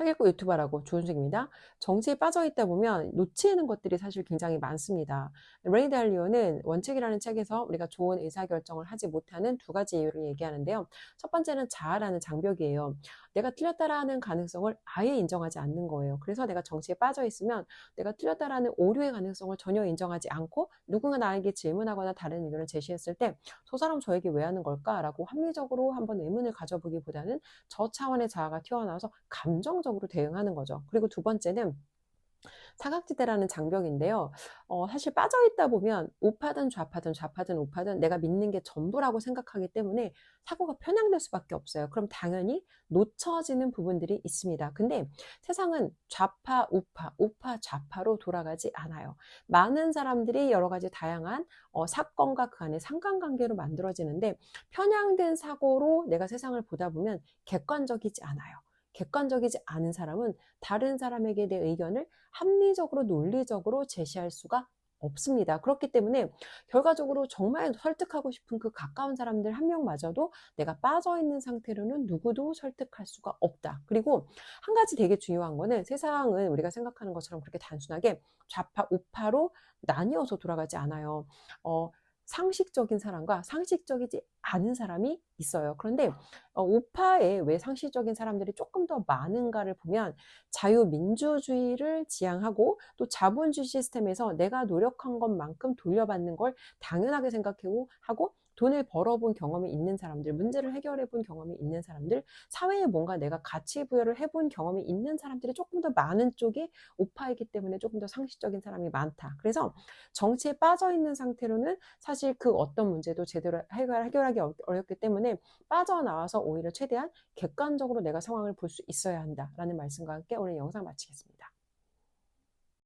사기꾼 유튜버라고 조은숙입니다. 정치에 빠져 있다 보면 놓치는 것들이 사실 굉장히 많습니다. 레이 달리오는 원칙이라는 책에서 우리가 좋은 의사결정을 하지 못하는 두 가지 이유를 얘기하는데요. 첫 번째는 자아라는 장벽이에요. 내가 틀렸다라는 가능성을 아예 인정하지 않는 거예요. 그래서 내가 정치에 빠져 있으면 내가 틀렸다라는 오류의 가능성을 전혀 인정하지 않고 누군가 나에게 질문하거나 다른 의견을 제시했을 때 저 사람 저에게 왜 하는 걸까라고 합리적으로 한번 의문을 가져보기보다는 저 차원의 자아가 튀어나와서 감정적 으로 대응하는 거죠. 그리고 두 번째는 사각지대라는 장벽인데요. 어, 사실 빠져 있다 보면 우파든 좌파든 좌파든 우파든 내가 믿는 게 전부라고 생각하기 때문에 사고가 편향될 수밖에 없어요. 그럼 당연히 놓쳐지는 부분들이 있습니다. 근데 세상은 좌파, 우파, 우파, 좌파로 돌아가지 않아요. 많은 사람들이 여러 가지 다양한 어, 사건과 그 안에 상관관계로 만들어지는데 편향된 사고로 내가 세상을 보다 보면 객관적이지 않아요. 객관적이지 않은 사람은 다른 사람에게 대해 의견을 합리적으로 논리적으로 제시할 수가 없습니다. 그렇기 때문에 결과적으로 정말 설득하고 싶은 그 가까운 사람들 한 명마저도 내가 빠져 있는 상태로는 누구도 설득할 수가 없다. 그리고 한 가지 되게 중요한 거는 세상은 우리가 생각하는 것처럼 그렇게 단순하게 좌파, 우파로 나뉘어서 돌아가지 않아요. 어, 상식적인 사람과 상식적이지 않은 사람이 있어요. 그런데 어, 우파에 왜 상식적인 사람들이 조금 더 많은가를 보면 자유민주주의를 지향하고 또 자본주의 시스템에서 내가 노력한 것만큼 돌려받는 걸 당연하게 생각하고 하고 돈을 벌어본 경험이 있는 사람들, 문제를 해결해 본 경험이 있는 사람들, 사회에 뭔가 내가 가치 부여를 해본 경험이 있는 사람들이 조금 더 많은 쪽이 우파이기 때문에 조금 더 상식적인 사람이 많다. 그래서 정치에 빠져 있는 상태로는 사실 그 어떤 문제도 제대로 해결, 해결하기 어렵기 때문에 빠져나와서 오히려 최대한 객관적으로 내가 상황을 볼 수 있어야 한다라는 말씀과 함께 오늘 영상 마치겠습니다.